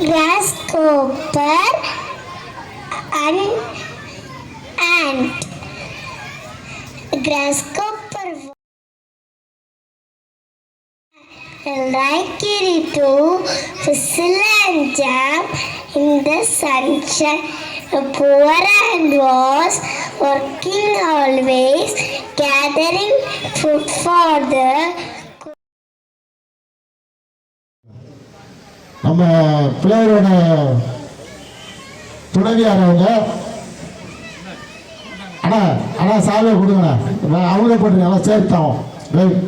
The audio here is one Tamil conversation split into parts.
grasshopper and ant grasshopper like it to whistle and jump in the sunshine. Poor ant was working always, gathering food for the நம்ம பிள்ளையரோட துணைவியார் அவங்க அண்ணா அண்ணா சாவியை கொடுங்கண்ணா. நான் அவங்களே நல்லா சேர்த்தாவும் ரைட்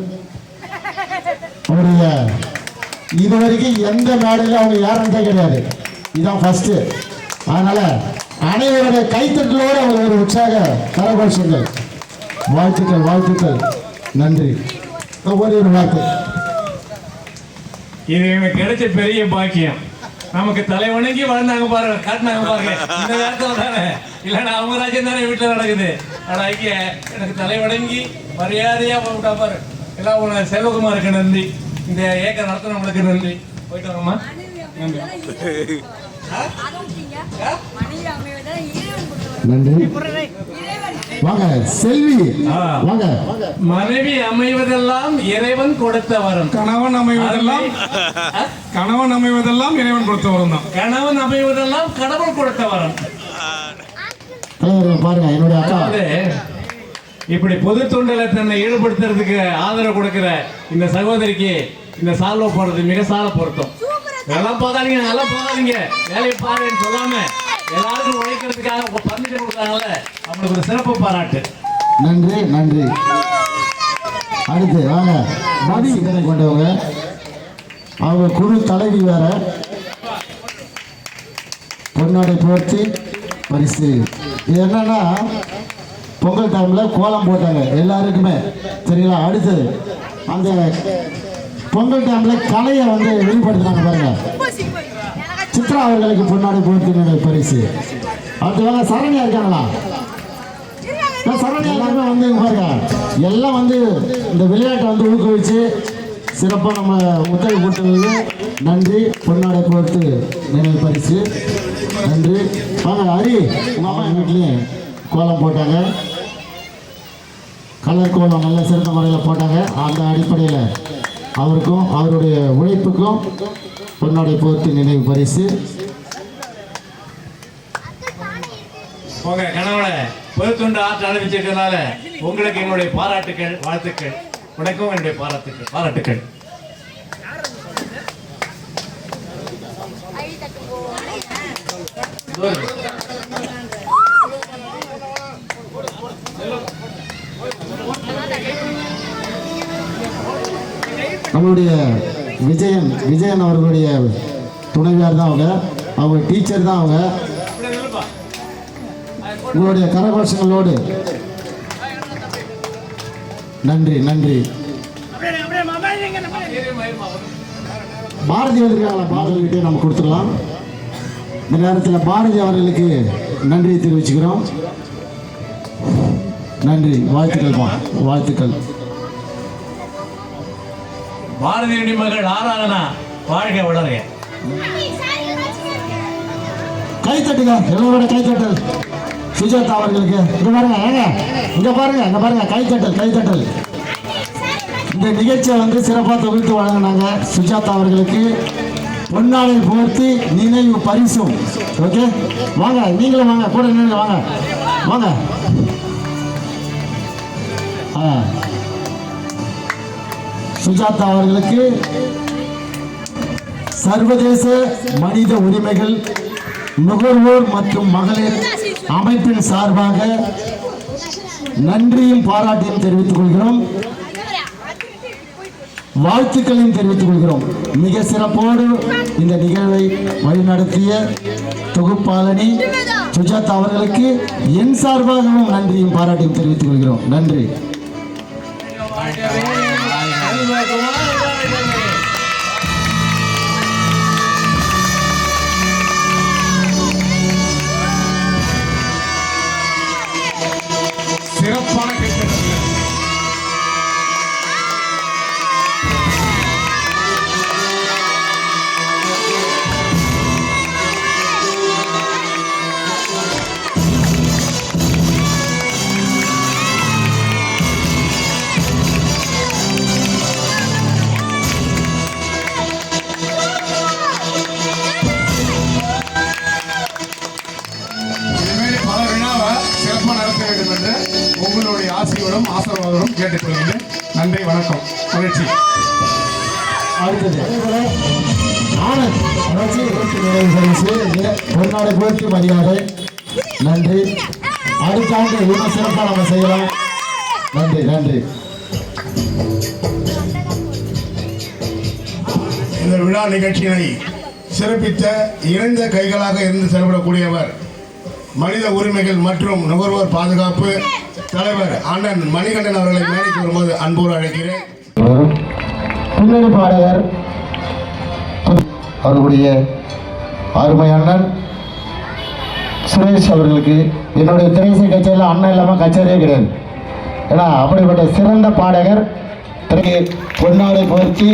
அவருடைய இது வரைக்கும் எந்த மேடையிலும் அவங்க யாருன்றே கிடையாது. இதுதான் ஃபஸ்ட்டு அதனால் அனைவருடைய கைத்தட்டலோடு அவங்க ஒரு உற்சாக கரகோஷங்கள். வாழ்த்துக்கள் வாழ்த்துக்கள். நன்றி. ஒரே ஒரு வார்த்தை. இது எனக்கு கிடைச்ச பெரிய பாக்கியம். நமக்கு தலை வணங்கி வாழ்ந்தாங்க பாருங்க காட்டினாங்க பாருங்க. இந்த நேரத்துல தானே? இல்லைன்னா அவங்க ராஜ்யம் தானே வீட்டுல நடக்குது. ஆனா ஐக்கிய எனக்கு தலை வணங்கி மரியாதையா போட்டா பாரு. எல்லாம் உன செல்வகுமாருக்கு நன்றி. இந்த ஏக்கர் நடத்தினவங்களுக்கு நன்றி. போயிட்டு வரோமா நன்றி. நன்றி. வாங்க செல்வி. வாங்க. மனைவி அமைவதெல்லாம் இறைவன் கொடுத்த வரம் கணவன் அமைவதெல்லாம் கணவன் அமைவதெல்லாம் இறைவன் கொடுத்த வரம் தான். கணவன் அமைவதெல்லாம் கடவுள் கொடுத்த வரம் பாருங்க என்னுடைய அக்கா. இப்படி பொது தொண்டில தன்னை ஈடுபடுத்துறதுக்கு ஆதரவு கொடுக்கிற இந்த சகோதரிக்கு இந்த சால்வ போடுறது மிக சால பொருத்தம். நல்லா போகாதீங்க நல்லா போகாதீங்க வேலையை பாருன்னு சொல்லாம எல்லாருக்கும் உழைக்கிறதுக்காக பர்மிஷன் கொடுத்தாங்கல்ல அவங்களுக்கு ஒரு சிறப்பு பாராட்டு. நன்றி நன்றி. அடுத்து வாங்க. மதி இதனை கொண்டவங்க. அவங்க குழு தலைவி வேற. பொன்னாடை போர்த்தி பரிசு. இது என்னன்னா பொங்கல் டைம்ல கோலம் போட்டாங்க எல்லாருக்குமே. சரிங்களா? அடுத்தது அந்த பொங்கல் டைம்ல கலையை வந்து வெளிப்படுத்தினாங்க பாருங்க. சித்ரா அவர்களுக்கு பொன்னாடி போர்த்தினுடைய பரிசு. அடுத்தவங்க சரணியா சரண்யா இருக்காங்களா? நான் எல்லாருமே வந்து பாருங்க. எல்லாம் வந்து இந்த விளையாட்டை வந்து ஊக்குவிச்சு சிறப்பாக நம்ம முத்தகை கொடுத்ததுக்கு நன்றி. பொன்னாடை போட்டு நினைவு பரிசு. நன்றி. வாங்க ஹரி உங்கள் அம்மா எங்கள் வீட்லேயும் கோலம் போட்டாங்க. கலர் கோலம் நல்ல சிறந்த முறையில் போட்டாங்க. அந்த அடிப்படையில் அவருக்கும் அவருடைய உழைப்புக்கும் பொன்னாடை போர்த்து நினைவு பரிசு. உங்க கணவனை பொது தொண்டு ஆற்ற அனுப்பிச்சிருக்கனால உங்களுக்கு என்னுடைய பாராட்டுக்கள் வாழ்த்துக்கள். உனக்கும் என்னுடைய பாராட்டுக்கள் பாராட்டுக்கள். இதோ இருக்கு. நம்மளுடைய விஜயன் விஜயன் அவர்களுடைய துணைவியார் தான் அவங்க. அவங்க டீச்சர் தான் அவங்க. உங்களுடைய கரகோஷங்களோடு. நன்றி நன்றி. பாரதி வந்திருக்காங்களா பாரதிகிட்டே நம்ம கொடுத்துடலாம். இந்த நேரத்தில் பாரதி அவர்களுக்கு நன்றியை தெரிவிச்சுக்கிறோம். நன்றி வாழ்த்துக்கள் பா வாழ்த்துக்கள். பாரதியுடைய மகள் ஆராதனா வாழ்க வளருக கைத்தட்டுங்க. எல்லாரோட கைத்தட்டல். சுஜாதா அவர்களுக்கு. இங்க பாருங்க ஏங்க இங்க பாருங்க இங்க பாருங்க. கைத்தட்டல் கைத்தட்டல். இந்த நிகழ்ச்சியை வந்து சிறப்பாக தொகுத்து வழங்கினாங்க சுஜாதா அவர்களுக்கு. பொன்னாளை போர்த்தி நினைவு பரிசும். ஓகே? வாங்க நீங்களும் வாங்க கூட நின்று வாங்க. வாங்க. ஆ. சுஜாதா அவர்களுக்கு சர்வதேச மனித உரிமைகள் நுகர்வோர் மற்றும் மகளிர் அமைப்பின் சார்பாக நன்றியும் பாராட்டியும் தெரிவித்துக் கொள்கிறோம். வாழ்த்துக்களையும் தெரிவித்துக் கொள்கிறோம். மிக சிறப்போடு இந்த நிகழ்வை வழிநடத்திய தொகுப்பாளனி சுஜாதா அவர்களுக்கு என் சார்பாகவும் நன்றியும் பாராட்டியும் தெரிவித்துக் கொள்கிறோம். நன்றி. கேட்டுக்கொள்கிறேன் நன்றி வணக்கம். மகிழ்ச்சி. பொன்னாடை போர்த்தி மரியாதை. நன்றி. அடுத்த ஆண்டு இன்னும் சிறப்பாக நம்ம செய்யலாம். நன்றி நன்றி. இந்த விழா நிகழ்ச்சியினை சிறப்பித்த இணைந்த கைகளாக இருந்து செயல்படக்கூடியவர் மனித உரிமைகள் மற்றும் நுகர்வோர் பாதுகாப்பு தலைவர் அண்ணன் மணிகண்டன் அவர்களை மேடைக்கு வரும்போது அன்போடு அழைக்கிறேன். பின்னணி பாடகர் அவர்களுடைய அருமை அண்ணன் சுரேஷ் அவர்களுக்கு என்னுடைய திரைசை கச்சேரியில் அண்ணன் இல்லாமல் கச்சேரியே கிடையாது. ஏன்னா அப்படிப்பட்ட சிறந்த பாடகர் திரைக்கு பொன்னாடை போர்த்தி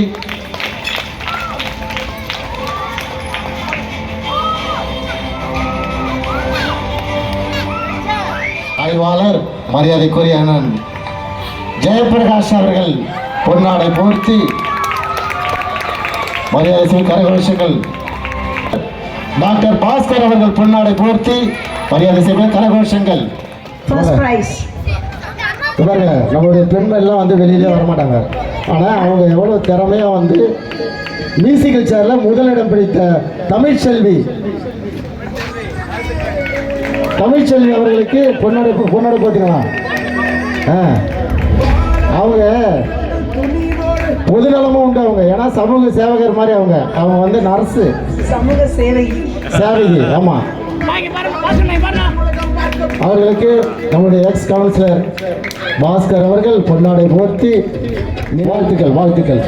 ஆய்வாளர் மரியாதைக்குரிய அண்ணன் ஜெயபிரகாஷ் அவர்கள் பொன்னாடை போர்த்தி. மரியாதை கரகோஷங்கள். டாக்டர் பாஸ்கர் அவர்கள் பொன்னாடை போர்த்தி. மரியாதை செய்யும் கரகோஷங்கள். பாருங்க நம்மளுடைய பெண்கள் எல்லாம் வந்து வெளியிலே வரமாட்டாங்க ஆனால் அவங்க எவ்வளோ திறமையாக வந்து மியூசிக்கல் சேரில் முதலிடம் பிடித்த தமிழ்ச்செல்வி தமிழ்ச்செல்வி அவர்களுக்கு பொன்னாடை பொன்னாடை போட்டுக்கலாம் அவங்க பொதுநலமும் உண்டு அவங்க. ஏன்னா சமூக சேவகர் மாதிரி அவங்க. அவங்க வந்து நர்ஸு. சமூக சேவை. சேவகி ஆமாம் அவர்களுக்கு நம்முடைய எக்ஸ் கவுன்சிலர் பாஸ்கர் அவர்கள் பொன்னாடை போர்த்தி. வாழ்த்துக்கள் வாழ்த்துக்கள்.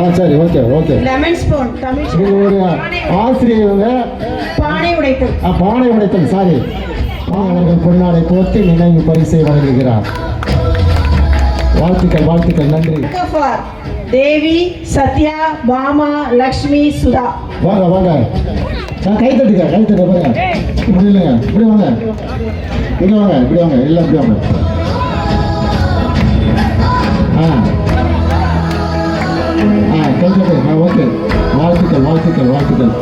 ஆ சரி ஓகே ஓகே ஒரு ஆசிரியர் இவங்க. பானை உடைத்தல் பானை உடைத்தல் சாரி அவர்கள் பொன்னாடை போர்த்தி நினைவு பரிசை வழங்குகிறார். வாழ்த்துக்கள் வாழ்த்துக்கள் நன்றி. தேவி சத்யா பாமா லக்ஷ்மி சுதா. வாங்க வாங்க. நான் கை தட்டுங்க கை தட்ட பாருங்க. இப்படி இல்லைங்க இப்படி வாங்க. இங்க வாங்க இப்படி வாங்க எல்லாம் இப்படி வாங்க. ஆ. ஆ கை தட்டு ஓகே. வாழ்த்துக்கள் வாழ்த்துக்கள் வாழ்த்துக்கள்.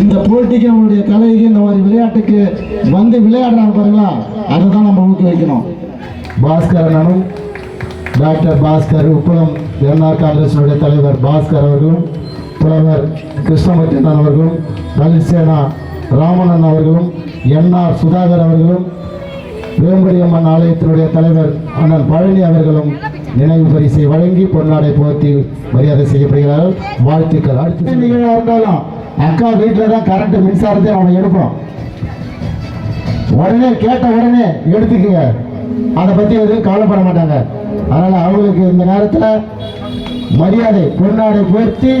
இந்த போட்டிக்கு நம்மளுடைய கலைக்கு இந்த மாதிரி விளையாட்டுக்கு வந்து விளையாடுறாங்க பாருங்களா அதை தான் நம்ம ஊக்குவிக்கணும். பாஸ்கர் அண்ணனும் டாக்டர் பாஸ்கர் உப்பளம் என்ஆர் காங்கிரசினுடைய தலைவர் பாஸ்கர் அவர்களும் புலவர் கிருஷ்ணமூர்த்தி அவர்களும் பழனிசேனா ராமணன் அவர்களும் என்ஆர் சுதாகர் அவர்களும் வேம்படியம்மன் ஆலயத்தினுடைய தலைவர் அண்ணன் பழனி அவர்களும் நினைவு பரிசை வழங்கி பொன்னாடை போர்த்தி மரியாதை செய்யப்படுகிறார்கள் வாழ்த்துக்கள். அடுத்த நிகழ்வாக இருந்தாலும் அக்கா வீட்டில் தான் கரண்ட் மின்சாரத்தை அவனை எடுப்போம் உடனே கேட்ட உடனே எடுத்துக்கங்க. அதை பற்றி எதுவும் கவலைப்பட மாட்டாங்க. அதனால் அவங்களுக்கு இந்த நேரத்தில் மரியாதை பொன்னாடை போர்த்தி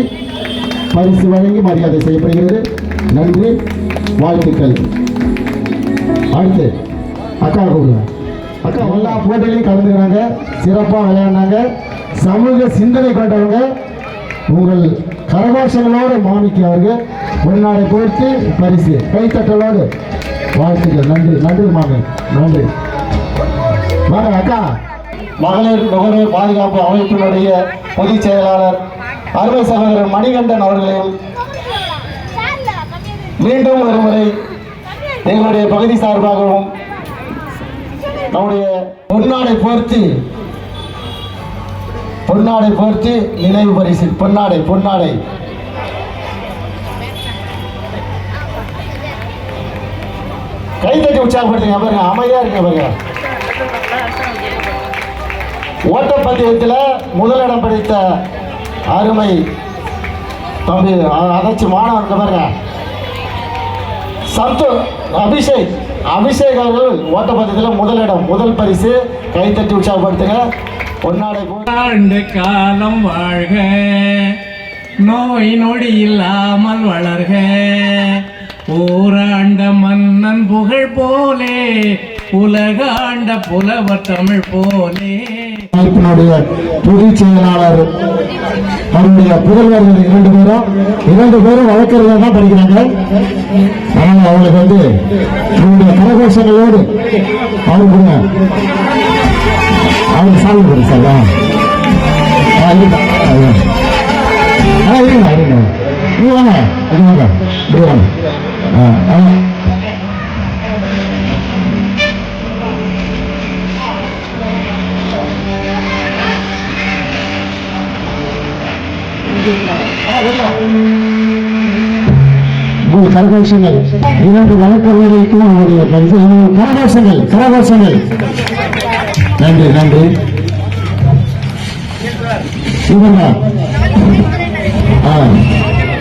பரிசு வழங்கி மரியாதை செய்யப்படுகிறது. நன்றி வாழ்த்துக்கள். அடுத்து அக்கா கூப்பிடுங்க. அக்கா எல்லா போட்டிலையும் கலந்துக்கிறாங்க. சிறப்பாக விளையாடினாங்க. சமூக சிந்தனை கொண்டவங்க. உங்கள் கரகோஷங்களோடு மாமிக்கு அவர்கள் பொன்னாடை போர்த்து பரிசு கைத்தட்டலோடு வாழ்த்துக்கள். நன்றி நன்றி மாமி நன்றி. வாங்க அக்கா. மகளிர் நுகர்வோர் பாதுகாப்பு அமைப்பினுடைய பொதுச் செயலாளர் அருமை சகோதரர் மணிகண்டன் அவர்களையும் மீண்டும் ஒருமுறை எங்களுடைய பகுதி சார்பாகவும் நம்முடைய பொன்னாடை போர்த்தி பொன்னாடை போர்த்தி நினைவு பரிசு பொன்னாடை பொன்னாடை. கைத்தட்டி உற்சாகப்படுத்துங்க பாருங்க. அமைதியா இருக்க பாருங்க. ஓட்டப்பந்தயத்தில் முதலிடம் பிடித்த அருமை தம்பி அதச்சு மாணவன் பாருங்க. சந்தோ அபிஷேக் அபிஷேக் அவர்கள் ஓட்டப்பந்தயத்தில் முதலிடம் முதல் பரிசு. கைத்தட்டி உற்சாகப்படுத்துங்க. பொன்னாடை ஆண்டு காலம் வாழ்க. நோய் நொடி இல்லாமல் வளர்க. ஊராண்ட மன்னன் புகழ் போலே உலகாண்ட புலவர் தமிழ் போலே. பொதுச் செயலாளர் அவருடைய புதல்வர்கள் இரண்டு பேரும் இரண்டு பேரும் வழக்கறிஞர் தான் படிக்கிறாங்க. அதனால அவங்களுக்கு வந்து உங்களுடைய கரகோஷங்களோடு அவருக்கு அவங்க சாமி பிடிச்சாங்க ஆ இருங்க இருங்க நீ வாங்க அது வாங்க இப்படி வாங்க ஆ மூணு கரகோஷங்கள் இரண்டு வழக்கறிஞர்களுக்கும் அவருடைய கரகோஷங்கள் கரகோஷங்கள் நன்றி நன்றி. இவங்க ஆ.